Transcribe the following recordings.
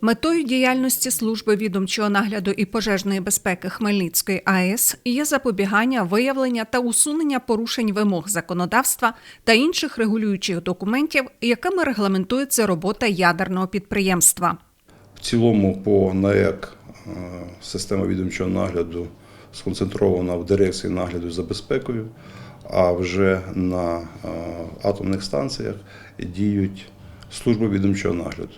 Метою діяльності служби відомчого нагляду і пожежної безпеки Хмельницької АЕС є запобігання, виявлення та усунення порушень вимог законодавства та інших регулюючих документів, якими регламентується робота ядерного підприємства. В цілому по НАЕК е, система відомчого нагляду сконцентрована в дирекції нагляду за безпекою, а вже на е, атомних станціях діють служби відомчого нагляду.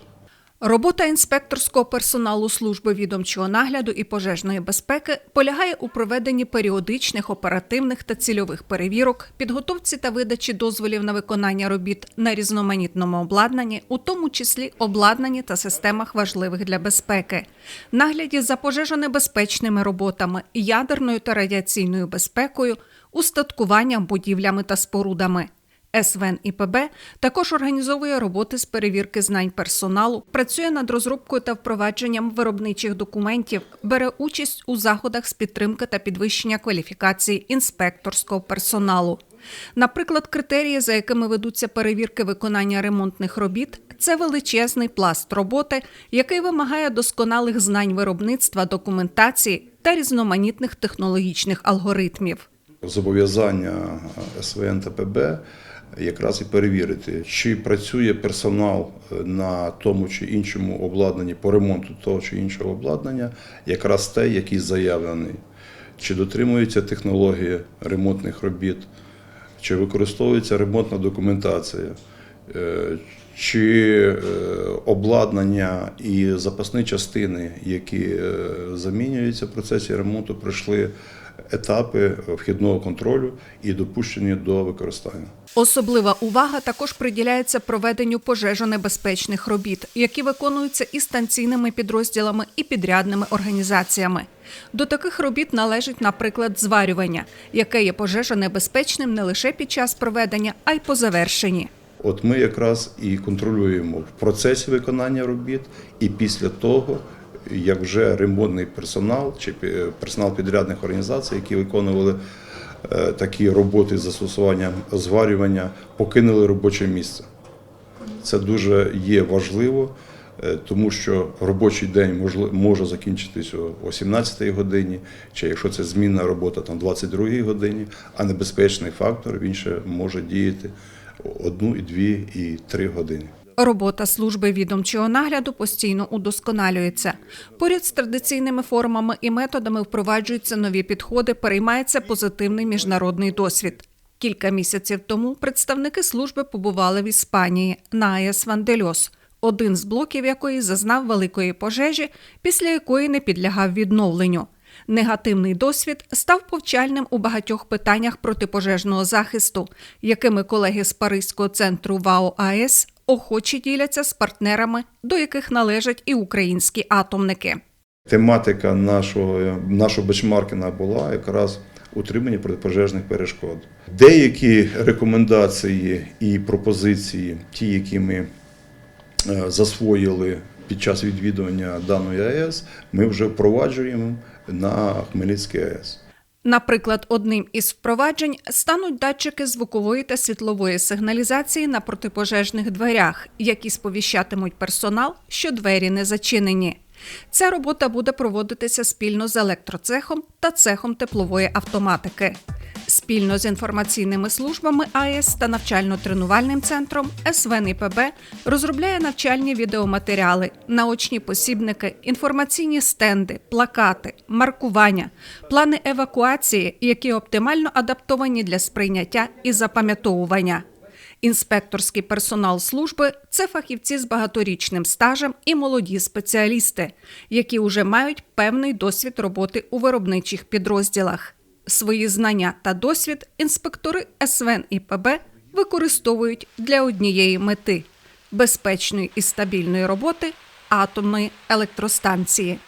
Робота інспекторського персоналу служби відомчого нагляду і пожежної безпеки полягає у проведенні періодичних оперативних та цільових перевірок, підготовці та видачі дозволів на виконання робіт на різноманітному обладнанні, у тому числі обладнанні та системах важливих для безпеки, нагляді за пожежонебезпечними роботами, ядерною та радіаційною безпекою, устаткуванням будівлями та спорудами. СВН ІПБ також організовує роботи з перевірки знань персоналу, працює над розробкою та впровадженням виробничих документів, бере участь у заходах з підтримки та підвищення кваліфікації інспекторського персоналу. Наприклад, критерії, за якими ведуться перевірки виконання ремонтних робіт, це величезний пласт роботи, який вимагає досконалих знань виробництва, документації та різноманітних технологічних алгоритмів. Зобов'язання СВН та ПБ якраз і перевірити, чи працює персонал на тому чи іншому обладнанні по ремонту того чи іншого обладнання, якраз те, який заявлений, чи дотримується технології ремонтних робіт, чи використовується ремонтна документація, е, чи е, обладнання і запасні частини, які е, замінюються в процесі ремонту, пройшли етапи вхідного контролю і допущені до використання. Особлива увага також приділяється проведенню пожежонебезпечних робіт, які виконуються і станційними підрозділами, і підрядними організаціями. До таких робіт належить, наприклад, зварювання, яке є пожежонебезпечним не лише під час проведення, а й по завершенні. От ми якраз і контролюємо в процесі виконання робіт, і після того, як вже ремонтний персонал чи персонал підрядних організацій, які виконували е, такі роботи з застосуванням зварювання, покинули робоче місце. Це дуже є важливо, е, тому що робочий день може закінчитись о 18 годині, чи якщо це змінна робота, там 22 годині, а небезпечний фактор він ще може діяти одну, і дві, і три години. Робота служби відомчого нагляду постійно удосконалюється. Поряд з традиційними формами і методами впроваджуються нові підходи, переймається позитивний міжнародний досвід. Кілька місяців тому представники служби побували в Іспанії на АЕС Вандельос, один з блоків якої зазнав великої пожежі, після якої не підлягав відновленню. Негативний досвід став повчальним у багатьох питаннях протипожежного захисту, якими колеги з Паризького центру ВАО АЕС охоче діляться з партнерами, до яких належать і українські атомники. Тематика нашого, нашого бечмаркена була якраз утримання протипожежних перешкод. Деякі рекомендації і пропозиції, ті, які ми е, засвоїли під час відвідування даної АЕС, ми вже впроваджуємо на Хмельницькій АЕС. Наприклад, одним із впроваджень стануть датчики звукової та світлової сигналізації на протипожежних дверях, які сповіщатимуть персонал, що двері не зачинені. Ця робота буде проводитися спільно з електроцехом та цехом теплової автоматики. Спільно з інформаційними службами АЕС та навчально-тренувальним центром СВНІПБ розробляє навчальні відеоматеріали, наочні посібники, інформаційні стенди, плакати, маркування, плани евакуації, які оптимально адаптовані для сприйняття і запам'ятовування. Інспекторський персонал служби це фахівці з багаторічним стажем і молоді спеціалісти, які вже мають певний досвід роботи у виробничих підрозділах. Свої знання та досвід інспектори СВН і ПБ використовують для однієї мети безпечної і стабільної роботи атомної електростанції.